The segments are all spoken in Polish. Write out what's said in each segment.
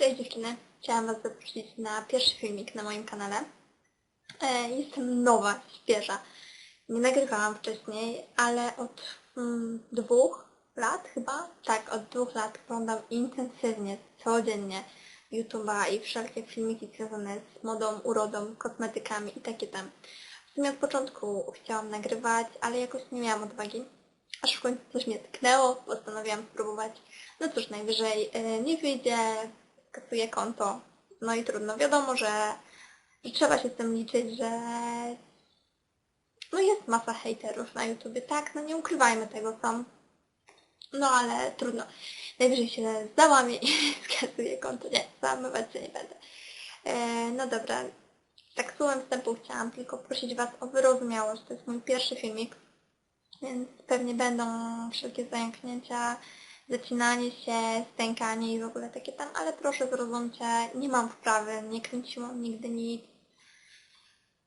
Cześć dziewczyny, chciałam Was zaprosić na pierwszy filmik na moim kanale. E, jestem nowa, świeża. Nie nagrywałam wcześniej, ale od mm, dwóch lat chyba, tak, od dwóch lat oglądam intensywnie, codziennie YouTube'a i wszelkie filmiki związane z modą, urodą, kosmetykami i takie tam. W sumie od początku chciałam nagrywać, ale jakoś nie miałam odwagi. Aż w końcu coś mnie tknęło, postanowiłam spróbować. No cóż, najwyżej y, nie wyjdzie, kasuję konto. No i trudno. Wiadomo, że, że trzeba się z tym liczyć, że no jest masa hejterów na YouTubie, tak? No nie ukrywajmy tego, są. No ale trudno. Najwyżej się załamię i skasuję konto. Nie, załamywać się nie będę. E, no dobra. Tak słowem wstępu chciałam tylko prosić Was o wyrozumiałość. To jest mój pierwszy filmik, więc pewnie będą wszelkie zająknięcia, zacinanie się, stękanie i w ogóle takie tam, ale proszę zrozumcie, nie mam wprawy, nie kręciłam nigdy nic.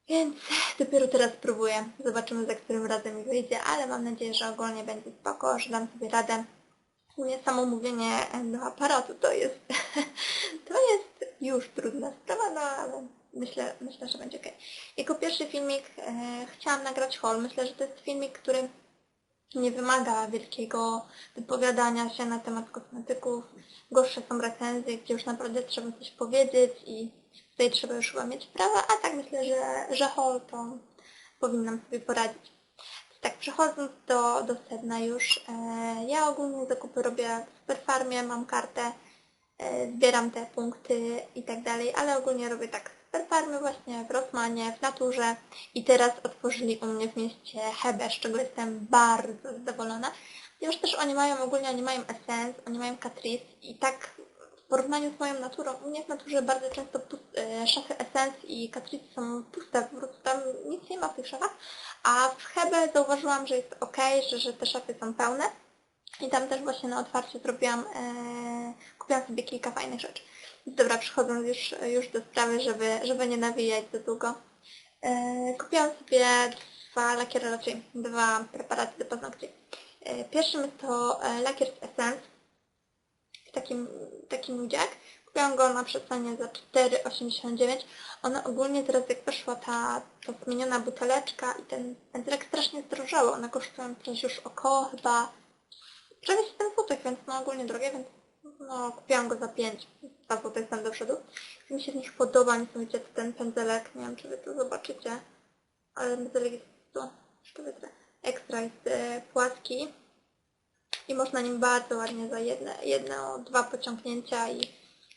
Więc dopiero teraz próbuję. Zobaczymy za którym razem mi wyjdzie, ale mam nadzieję, że ogólnie będzie spoko, że dam sobie radę. Mnie samo mówienie do aparatu to jest, to jest już trudna sprawa, no ale myślę, myślę że będzie ok. Jako pierwszy filmik e, chciałam nagrać haul. Myślę, że to jest filmik, który nie wymaga wielkiego wypowiadania się na temat kosmetyków. Gorsze są recenzje, gdzie już naprawdę trzeba coś powiedzieć i tutaj trzeba już chyba mieć prawa, a tak myślę, że, że haul to powinnam sobie poradzić. Tak, przechodząc do, do sedna już, e, ja ogólnie zakupy robię w Superfarmie, mam kartę, e, zbieram te punkty i tak dalej, ale ogólnie robię tak Superfarmie właśnie, w Rossmanie, w Naturze i teraz otworzyli u mnie w mieście Hebe, z czego jestem bardzo zadowolona. Ponieważ też oni mają, ogólnie oni mają Essence, oni mają Catrice i tak w porównaniu z moją naturą, u mnie w naturze bardzo często e, szafy Essence i Catrice są puste, po prostu tam nic nie ma w tych szafach, a w Hebe zauważyłam, że jest ok, że, że te szafy są pełne i tam też właśnie na otwarcie zrobiłam, e, kupiłam sobie kilka fajnych rzeczy. Dobra, przechodząc już, już do sprawy, żeby, żeby nie nawijać za długo. E, kupiłam sobie dwa lakiery, raczej dwa preparaty do paznokci. E, pierwszym jest to e, lakier z Essence w takim, taki nudziak. Kupiłam go na przecenie za 4,89. Ona ogólnie teraz jak weszła ta, ta zmieniona buteleczka i ten pędzelek strasznie zdrożały. One kosztują coś już około chyba prawie 7 zł, więc no ogólnie drogie, więc no kupiłam go za 5. 2 zł jestem do przodu. Mi się z nich podoba, niesamowicie ten pędzelek, nie wiem czy wy to zobaczycie, ale pędzelek jest to, jeszcze wytrę, ekstra jest e, płaski i można nim bardzo ładnie za jedne, jedno, dwa pociągnięcia i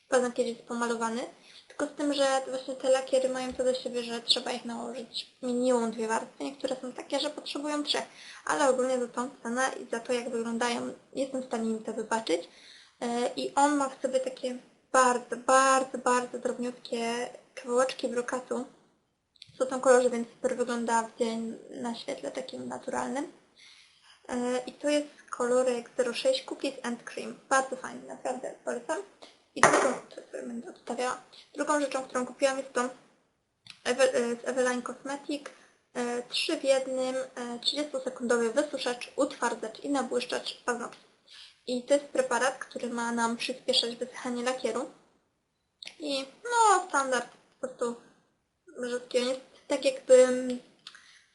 paznokieć jest pomalowany. Tylko z tym, że właśnie te lakiery mają to do siebie, że trzeba ich nałożyć minimum dwie warstwy. Niektóre są takie, że potrzebują trzech, ale ogólnie za tą cenę i za to, jak wyglądają, jestem w stanie im to wybaczyć. E, I on ma w sobie takie bardzo, bardzo, bardzo drobniutkie kawałeczki brokatu. Są tam kolorze, więc super wygląda w dzień na świetle takim naturalnym. E, I to jest kolorek 06 Cookies and Cream. Bardzo fajny, naprawdę polecam. I drugą, będę odstawiała. Drugą rzeczą, którą kupiłam jest to Eve, z Eveline Cosmetic. 3 w jednym, 30-sekundowy wysuszacz, utwardzacz i nabłyszczacz paznokci. I to jest preparat, który ma nam przyspieszać wysychanie lakieru. I no, standard po prostu rzadki. On jest tak jakby,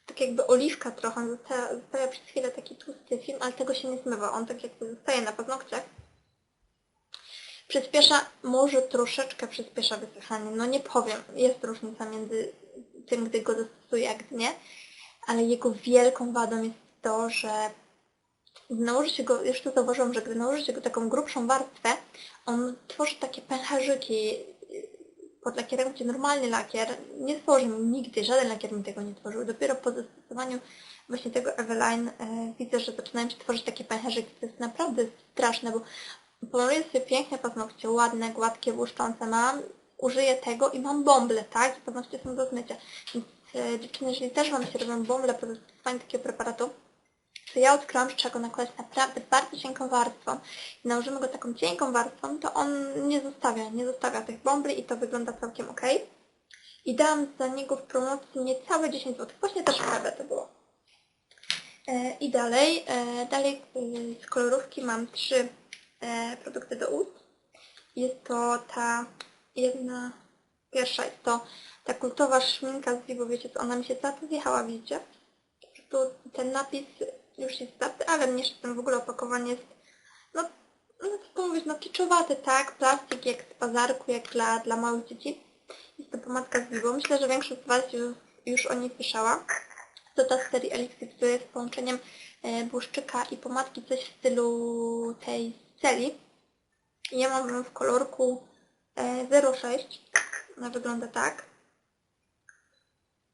tak jakby oliwka trochę, on zostawia, przez chwilę taki tłusty film, ale tego się nie zmywa. On tak jakby zostaje na paznokciach. Przyspiesza, może troszeczkę przyspiesza wysychanie. No nie powiem, jest różnica między tym, gdy go zastosuję, a gdy nie. Ale jego wielką wadą jest to, że gdy nałoży się go, to zauważyłam, że gdy nałoży się go taką grubszą warstwę, on tworzy takie pęcherzyki pod lakierem, gdzie normalny lakier nie stworzy mi nigdy, żaden lakier mi tego nie tworzył. Dopiero po zastosowaniu właśnie tego Eveline e, widzę, że zaczynają się tworzyć takie pęcherzyki. To jest naprawdę straszne, bo pomaluję sobie piękne paznokcie, ładne, gładkie, błyszczące mam, użyję tego i mam bąble, tak? I paznokcie są do zmycia. Więc e, dziewczyny, jeżeli też Wam się robią bąble po zastosowaniu takiego preparatu, to ja trzeba go nakładać naprawdę bardzo cienką warstwą i nałożymy go taką cienką warstwą, to on nie zostawia, nie zostawia tych bąbli i to wygląda całkiem ok. I dałam za niego w promocji niecałe 10 zł. Właśnie też w to było. E, I dalej, e, dalej e, z kolorówki mam trzy produkty do ust. Jest to ta jedna, pierwsza jest to ta kultowa szminka z Vivo, wiecie co, ona mi się cała zjechała, widzicie? Tu ten napis już jest starty, ale mniejszy ten w ogóle opakowanie jest, no, no co mówić, no kiczowate, tak? Plastik jak z bazarku, jak dla, dla małych dzieci. Jest to pomadka z Vivo. Myślę, że większość z Was już, już o niej słyszała. To ta serii Elixir, jest połączeniem e, błyszczyka i pomadki, coś w stylu tej celi. Ja mam w kolorku e, 06. Ona wygląda tak.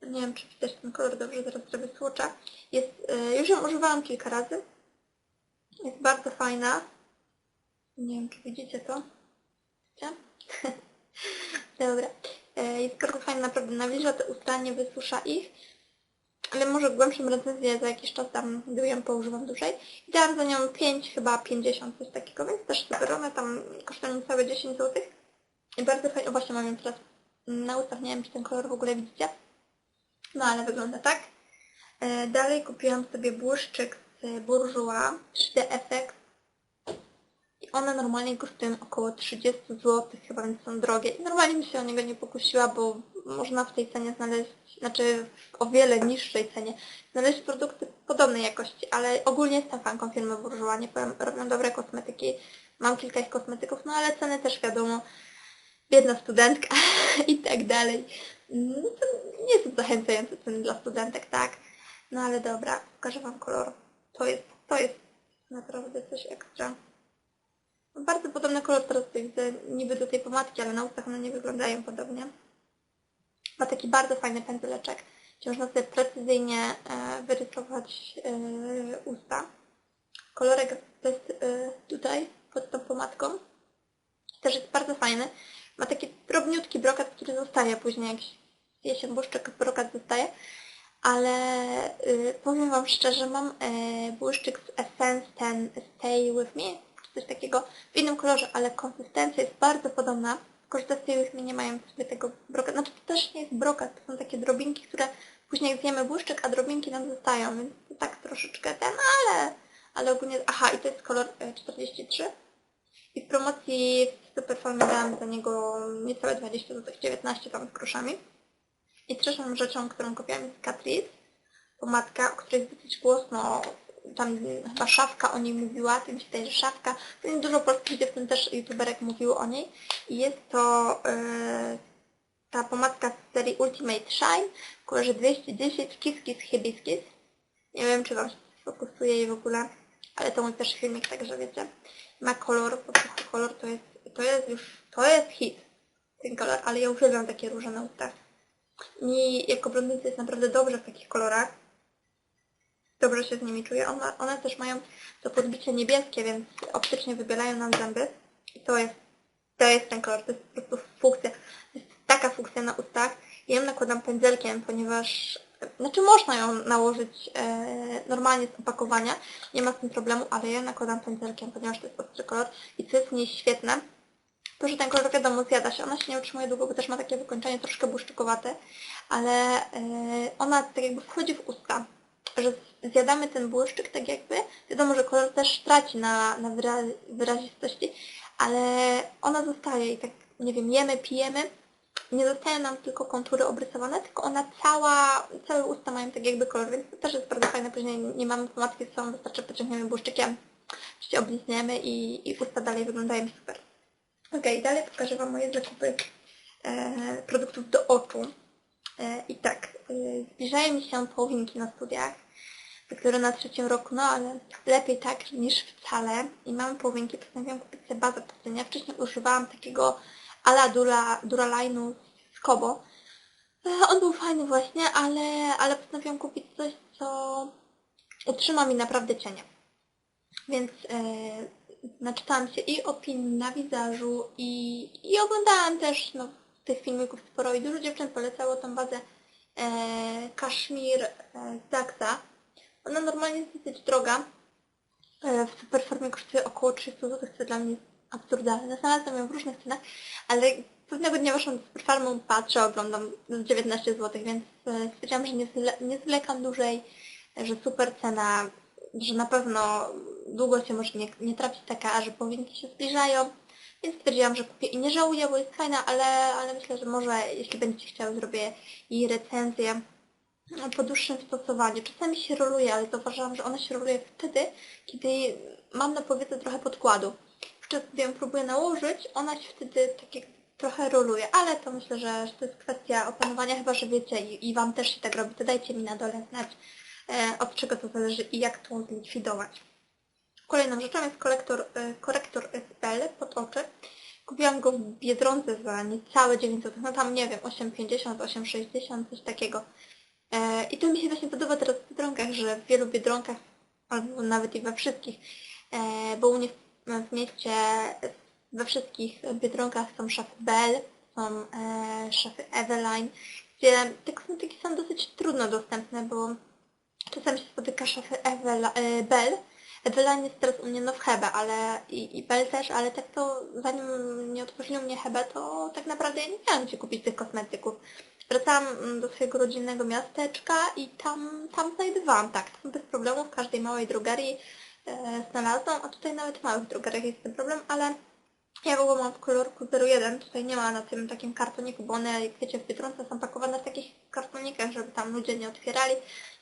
Nie wiem, czy widać ten kolor dobrze, zaraz zrobię swatcha. Jest, e, już ją używałam kilka razy. Jest bardzo fajna. Nie wiem, czy widzicie to. Widzicie? Dobra. E, Jest bardzo fajna, naprawdę nawilża te usta, nie wysusza ich. Ale może głębszą recenzję za jakiś czas tam, gdy ją poużywam dłużej. I dałam za nią 5, chyba 50, coś takiego, więc też super. One tam kosztują niecałe 10 zł. I bardzo fajnie, o właśnie mam ją teraz na ustach, nie wiem czy ten kolor w ogóle widzicie. No ale wygląda tak. E, Dalej kupiłam sobie błyszczyk z Bourjois 3D Effect. I one normalnie kosztują około 30 zł, chyba więc są drogie. I normalnie bym się o niego nie pokusiła, bo można w tej cenie znaleźć, znaczy w o wiele niższej cenie, znaleźć produkty podobnej jakości, ale ogólnie jestem fanką firmy Bourjois, nie powiem, robią dobre kosmetyki. Mam kilka ich kosmetyków, no ale ceny też wiadomo, biedna studentka i tak dalej. No to nie są zachęcające ceny dla studentek, tak? No ale dobra, pokażę Wam kolor. To jest, to jest naprawdę coś ekstra. Bardzo podobny kolor teraz tutaj widzę niby do tej pomadki, ale na ustach one nie wyglądają podobnie. Ma taki bardzo fajny pędzeleczek, gdzie można sobie precyzyjnie e, wyrysować e, usta. Kolorek to jest e, tutaj, pod tą pomadką. Też jest bardzo fajny. Ma taki drobniutki brokat, który zostaje później, jak je się błyszczyk, brokat zostaje. Ale y, powiem Wam szczerze, mam y, błyszczyk z Essence ten Stay With Me, czy coś takiego, w innym kolorze, ale konsystencja jest bardzo podobna. Tylko, że te Stay With Me nie mają w sobie tego brokatu. Znaczy to też nie jest brokat, to są takie drobinki, które później zjemy błyszczyk, a drobinki nam zostają, więc to tak troszeczkę ten, ale, ale ogólnie... Aha, i to jest kolor y, 43. I w promocji w Superfarmie dałam za niego niecałe 20 zł, 19 tam z groszami. I trzecią rzeczą, którą kupiłam jest Catrice, pomadka, o której dosyć głośno, tam chyba Szafka o niej mówiła, tym się wydaje, że Szafka, więc dużo polskich dziewczyn też youtuberek mówiło o niej. I jest to yy, ta pomadka z serii Ultimate Shine w kolorze 210 Kiss Kiss Hibiscus. Nie wiem, czy Wam się fokusuje jej w ogóle, ale to mój pierwszy filmik, także wiecie. Ma kolor, po prostu kolor to jest, to jest już, to jest hit, ten kolor, ale ja uwielbiam takie róże na ustach. Mi jako blondynce jest naprawdę dobrze w takich kolorach. Dobrze się z nimi czuję. One, one też mają to podbicie niebieskie, więc optycznie wybielają nam zęby. I to jest, to jest ten kolor, to jest po prostu funkcja. To jest taka funkcja na ustach. Ja ją nakładam pędzelkiem, ponieważ znaczy można ją nałożyć e, normalnie z opakowania, nie ma z tym problemu, ale ja nakładam pędzelkiem, ponieważ to jest ostry kolor i co jest w niej świetne, to, że ten kolor wiadomo zjada się, ona się nie utrzymuje długo, bo też ma takie wykończenie troszkę błyszczykowate, ale e, ona tak jakby wchodzi w usta, że zjadamy ten błyszczyk tak jakby, wiadomo, że kolor też traci na, na wyra wyrazistości, ale ona zostaje i tak, nie wiem, jemy, pijemy, nie zostają nam tylko kontury obrysowane, tylko ona cała, całe usta mają tak jakby kolor, więc to też jest bardzo fajne, później nie mamy pomadki z sobą, wystarczy pociągniemy błyszczykiem, czy się oblizniemy i, i usta dalej wyglądają super. Ok, dalej pokażę Wam moje zakupy e, produktów do oczu. E, I tak, e, zbliżają mi się połowinki na studiach, które na trzecim roku, no ale lepiej tak niż wcale. I mam połowinki, postanowiłam kupić sobie bazę pod Wcześniej używałam takiego ala Dura, z Kobo. On był fajny właśnie, ale, ale postanowiłam kupić coś, co utrzyma mi naprawdę cienie. Więc naczytałam się i opinii na wizażu i, i oglądałam też no, tych filmików sporo i dużo dziewczyn polecało tą bazę e, Kashmir e, z Daxa. Ona normalnie jest dosyć droga. E, w Superformie kosztuje około 300 zł, co dla mnie jest absurdalne. Znalazłam ją w różnych cenach, ale pewnego dnia weszłam do Superfarmą, patrzę, oglądam 19 zł, więc e, stwierdziłam, że nie, zle, nie zwlekam dłużej, że super cena, że na pewno długo się może nie, nie trafić taka, że powinki się zbliżają. Więc stwierdziłam, że kupię i nie żałuję, bo jest fajna, ale, ale myślę, że może jeśli będziecie chciały, zrobię jej recenzję po dłuższym stosowaniu. Czasami się roluje, ale zauważyłam, że ona się roluje wtedy, kiedy mam na powiece trochę podkładu. Wczoraj gdy ją próbuję nałożyć, ona się wtedy tak jak trochę roluje, ale to myślę, że, że to jest kwestia opanowania, chyba że wiecie i, i Wam też się tak robi, to dajcie mi na dole znać, e, od czego to zależy i jak to zlikwidować. Kolejną rzeczą jest kolektor, e, korektor Spell pod oczy. Kupiłam go w Biedronce za niecałe 9 zł, no tam nie wiem, 8,50, 8,60, coś takiego. E, I to mi się właśnie podoba teraz w Biedronkach, że w wielu Biedronkach, albo nawet i we wszystkich, e, bo u mnie w mieście we wszystkich Biedronkach są szafy Bell, są szafy Eveline, gdzie te kosmetyki są dosyć trudno dostępne, bo czasami się spotyka szafy Evel, Bell. Eveline jest teraz u mnie no w Hebe, ale i, i Bell też, ale tak to zanim nie otworzyli mnie Hebe, to tak naprawdę ja nie miałam gdzie kupić tych kosmetyków. Wracałam mm, do swojego rodzinnego miasteczka i tam, tam znajdowałam, tak, tam bez problemu w każdej małej drogerii e, znalazłam, a tutaj nawet w małych drogeriach jest ten problem, ale ja w ogóle mam w kolorku 01, tutaj nie ma na tym takim kartoniku, bo one, jak wiecie, w Biedronce są pakowane w takich kartonikach, żeby tam ludzie nie otwierali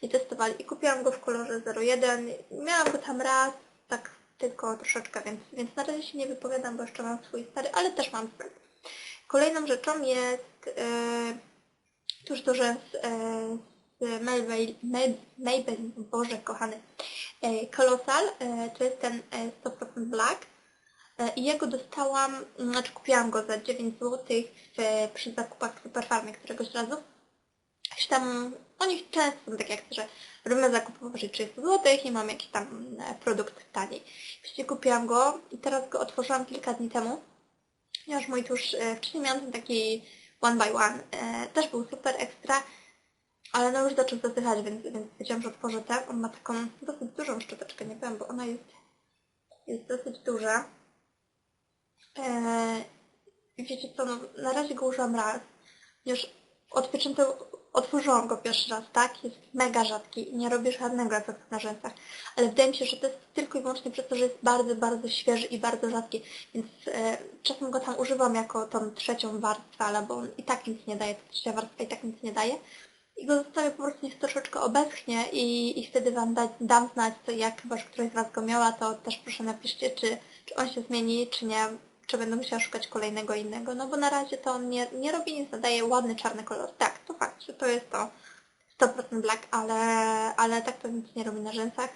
i testowali. I kupiłam go w kolorze 01, miałam go tam raz, tak tylko troszeczkę, więc, więc na razie się nie wypowiadam, bo jeszcze mam swój stary, ale też mam swój. Kolejną rzeczą jest e, tuż do rzęs e, z Maybelline, Maybelline, Boże kochany, e, Colossal, e, to jest ten e, 100% Black. E, I jego dostałam, znaczy kupiłam go za 9 zł w, przy zakupach w Superfarmie któregoś razu. Jakiś tam, oni często są tak jak, że robimy zakupy powyżej 30 zł i mam jakiś tam e, produkt taniej. Właściwie kupiłam go i teraz go otworzyłam kilka dni temu. Ponieważ mój tusz, e, wcześniej miałam ten taki one by one, też był super ekstra, ale no już zaczął zasychać, więc, więc wiedziałam, że otworzę ten. On ma taką dosyć dużą szczoteczkę, nie wiem, bo ona jest, jest dosyć duża. Eee, wiecie co, no, na razie go użyłam raz. Już od pieczęty otworzyłam go pierwszy raz, tak? Jest mega rzadki i nie robię żadnego efektu na rzęsach. Ale wydaje mi się, że to jest tylko i wyłącznie przez to, że jest bardzo, bardzo świeży i bardzo rzadki. Więc e, czasem go tam używam jako tą trzecią warstwę, ale bo on i tak nic nie daje, ta trzecia warstwa i tak nic nie daje. I go zostawię po prostu niech troszeczkę obeschnie i, i wtedy Wam da, dam znać, co jak chyba, że któraś z Was go miała, to też proszę napiszcie, czy, czy on się zmieni, czy nie czy będę musiała szukać kolejnego innego, no bo na razie to on nie, nie robi nic, nadaje ładny czarny kolor. Tak, to fakt, że to jest to 100% black, ale, ale tak to nic nie robi na rzęsach.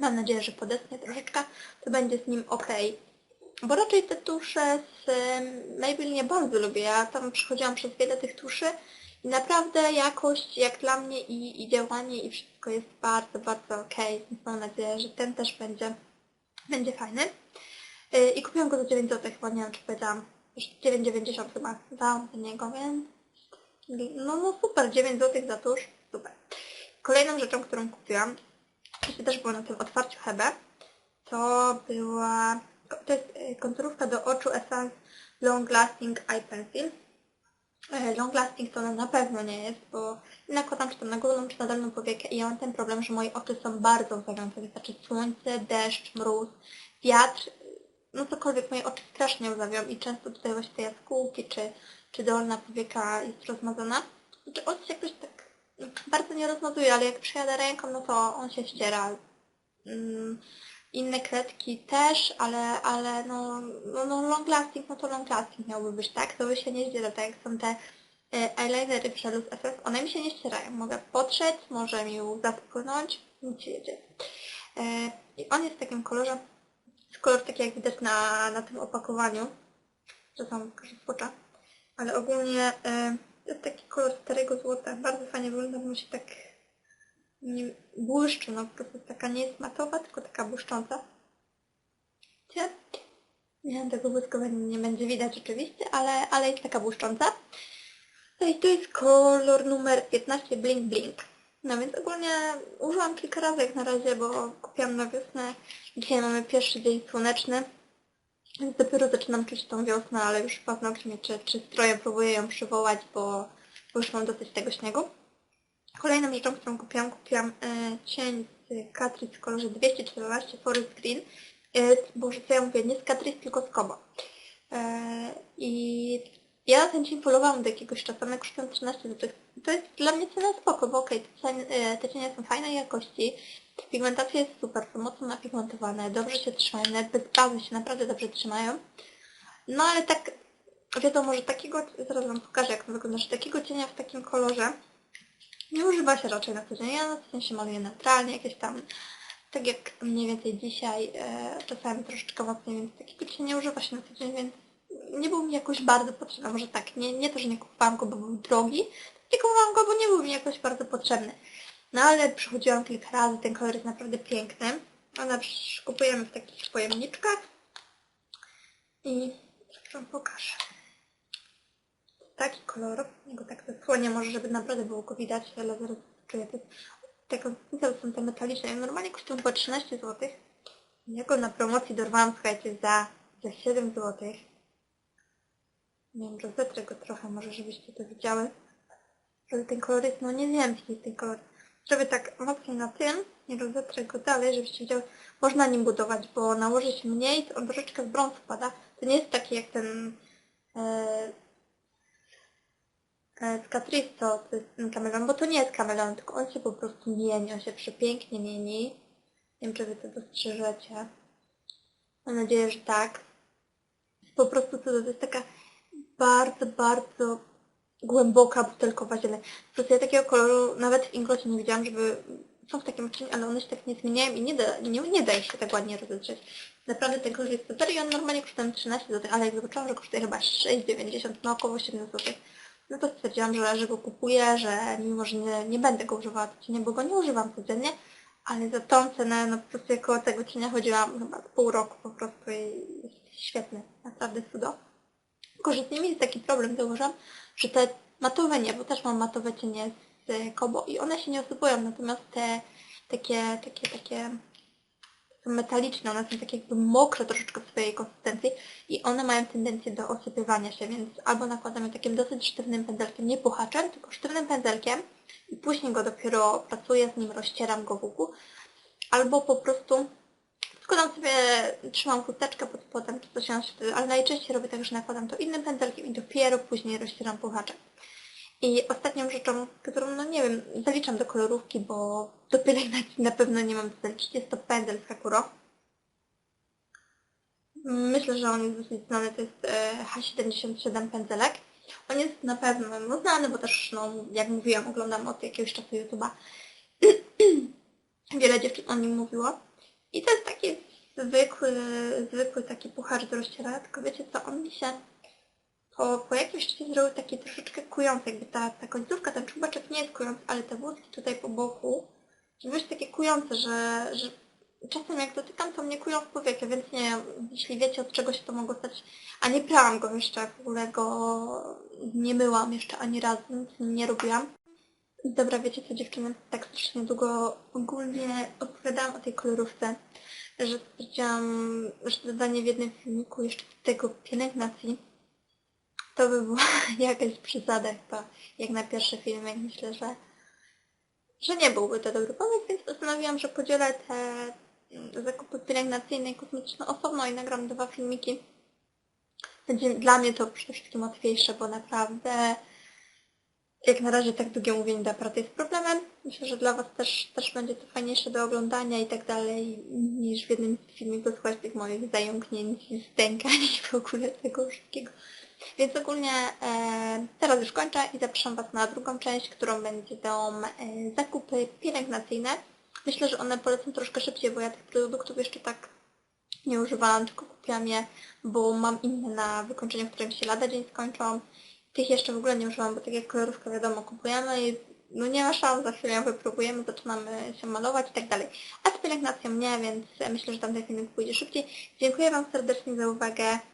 Mam nadzieję, że podesnie troszeczkę, to będzie z nim ok. Bo raczej te tusze z Maybelline nie bardzo lubię. Ja tam przechodziłam przez wiele tych tuszy i naprawdę jakość jak dla mnie i, i działanie i wszystko jest bardzo, bardzo ok. Więc mam nadzieję, że ten też będzie, będzie fajny. Y, I kupiłam go za 9 zł, chyba nie wiem czy powiedziałam. Już 9,90 chyba dałam za niego, więc... No, no super, 9 zł za tusz, super. Kolejną rzeczą, którą kupiłam, to też było na tym otwarciu Hebe, to była... To jest y, konturówka do oczu Essence Long Lasting Eye Pencil. Y, long Lasting to na pewno nie jest, bo nakładam czy to na górną, czy na dolną powiekę i ja mam ten problem, że moje oczy są bardzo łzawiące. Wystarczy słońce, deszcz, mróz, wiatr no cokolwiek moje oczy strasznie łzawią i często tutaj właśnie te jaskółki czy, czy dolna powieka jest rozmazana. Znaczy on się jakoś tak bardzo nie rozmazuje, ale jak przejadę ręką, no to on się ściera. Mm, inne kredki też, ale, ale no, no, no long lasting, no to long lasting miałby być, tak? To by się nie ściera, tak jak są te e, eyelinery Przeluz FF, one mi się nie ścierają. Mogę potrzeć, może mi łza nic się jedzie. E, I on jest w takim kolorze kolor taki jak widać na, na tym opakowaniu, że tam spocza, ale ogólnie y, jest taki kolor starego złota, bardzo fajnie wygląda, bo się tak nie, błyszczy, no po prostu taka nie jest matowa, tylko taka błyszcząca. Wiecie? Nie, tego błyskowania nie będzie widać oczywiście, ale, ale jest taka błyszcząca. No i to jest kolor numer 15 Blink Blink. No więc ogólnie użyłam kilka razy jak na razie, bo kupiłam na wiosnę. Dzisiaj mamy pierwszy dzień słoneczny. Więc dopiero zaczynam czuć tą wiosnę, ale już paznokcie czy, czy stroje próbuję ją przywołać, bo, bo już mam dosyć tego śniegu. Kolejną rzeczą, którą kupiłam, kupiłam e, cień z Catrice w kolorze 214 Forest Green. E, boże, co ja mówię, nie z Catrice, tylko z Kobo. E, I ja ten dzień polowałam do jakiegoś czasu, one kosztują 13 zł. To jest dla mnie cena spoko, bo okej, te, cen- e, są fajnej jakości, pigmentacja jest super, są mocno napigmentowane, dobrze się trzymają, nawet bez bazy się naprawdę dobrze trzymają. No ale tak, wiadomo, że takiego, zaraz wam pokażę jak to wygląda, że takiego cienia w takim kolorze nie używa się raczej na co dzień. Ja na co dzień się maluję neutralnie, jakieś tam, tak jak mniej więcej dzisiaj, e, czasami troszeczkę mocniej, więc takiego cienia nie używa się na co dzień, więc nie był mi jakoś bardzo potrzebny. Może tak, nie, nie to, że nie kupowałam go, bo był drogi, nie kupowałam go, bo nie był mi jakoś bardzo potrzebny. No ale przychodziłam kilka razy, ten kolor jest naprawdę piękny. One przy- kupujemy w takich pojemniczkach. I wam pokażę. Taki kolor, ja go tak zasłonię może, żeby naprawdę było go widać, ale zaraz czuję to. Konsystencje są te metaliczne, normalnie kosztują chyba 13 zł. Ja go na promocji dorwałam, słuchajcie, za, za 7 zł. Nie wiem, rozetrę go trochę, może żebyście to widziały. Ale ten kolor jest, no nie wiem, jaki jest ten kolor. Żeby tak mocniej na tym, nie rozetrę go dalej, żebyście widziały. Można nim budować, bo nałoży się mniej, to on troszeczkę w brąz wpada. To nie jest taki jak ten e, e, z Catrice, to jest ten kameleon, bo to nie jest kameleon, tylko on się po prostu mieni, on się przepięknie mieni. Nie wiem, czy wy to dostrzeżecie. Mam nadzieję, że tak. Po prostu to jest taka bardzo, bardzo głęboka butelkowa zieleń. Po prostu ja takiego koloru nawet w Inglocie nie widziałam, żeby są w takim odcieniu, ale one się tak nie zmieniają i nie da, nie, nie da się tak ładnie rozetrzeć. Naprawdę ten kolor jest super i on normalnie kosztuje 13 zł, ale jak zobaczyłam, że kosztuje chyba 6,90, no około 7 zł, no to stwierdziłam, że, że go kupuję, że mimo, że nie, nie będę go używała do cienia, bo go nie używam codziennie, ale za tą cenę, no po prostu jako tego cienia chodziłam chyba pół roku po prostu i jest świetny, naprawdę cudo. Tylko, że z nimi jest taki problem, zauważam, że te matowe nie, bo też mam matowe cienie z Kobo i one się nie osypują, natomiast te takie, takie, takie metaliczne, one są takie jakby mokre troszeczkę w swojej konsystencji i one mają tendencję do osypywania się, więc albo nakładam je takim dosyć sztywnym pędzelkiem, nie puchaczem, tylko sztywnym pędzelkiem i później go dopiero pracuję z nim, rozcieram go w łuku, albo po prostu Składam sobie, trzymam chusteczkę pod spodem, czy coś ale najczęściej robię tak, że nakładam to innym pędzelkiem i dopiero później rozcieram puchaczem. I ostatnią rzeczą, którą, no nie wiem, zaliczam do kolorówki, bo do pielęgnacji na pewno nie mam zaliczyć, jest to pędzel z Hakuro. Myślę, że on jest dosyć znany, to jest e, H77 pędzelek. On jest na pewno no, znany, bo też, no, jak mówiłam, oglądam od jakiegoś czasu YouTube'a. Wiele dziewczyn o nim mówiło. I to jest taki zwykły, zwykły taki puchacz do rozcierania, tylko wiecie co, on mi się po, po jakimś czasie zrobił taki troszeczkę kujący, jakby ta, ta końcówka, ten czubeczek nie jest kujący, ale te włoski tutaj po boku się takie kujące, że, że czasem jak dotykam, to mnie kują w powiekę, więc nie jeśli wiecie od czego się to mogło stać, a nie prałam go jeszcze, w ogóle go nie myłam jeszcze ani razu, nic nie robiłam. Dobra, wiecie co dziewczyny, tak strasznie długo ogólnie opowiadałam o tej kolorówce, że stwierdziłam, że dodanie w jednym filmiku jeszcze tego pielęgnacji to by była jakaś przesada chyba, jak na pierwszy filmek. Myślę, że, że nie byłby to dobry pomysł, więc postanowiłam, że podzielę te zakupy pielęgnacyjne i kosmetyczne osobno i nagram dwa filmiki. Będzie dla mnie to przede wszystkim łatwiejsze, bo naprawdę jak na razie tak długie mówienie do aparaty jest problemem. Myślę, że dla Was też, też będzie to fajniejsze do oglądania i tak dalej, niż w jednym filmiku słuchać tych moich zająknięć i stękań i w ogóle tego wszystkiego. Więc ogólnie e, teraz już kończę i zapraszam Was na drugą część, którą będą e, zakupy pielęgnacyjne. Myślę, że one polecą troszkę szybciej, bo ja tych produktów jeszcze tak nie używałam, tylko kupiłam je, bo mam inne na wykończeniu, które mi się lada dzień skończą. Tych jeszcze w ogóle nie używam, bo tak jak wiadomo kupujemy i no nie ma szans, za chwilę ją wypróbujemy, zaczynamy się malować i tak dalej. A z pielęgnacją nie, więc myślę, że tamten filmik pójdzie szybciej. Dziękuję Wam serdecznie za uwagę.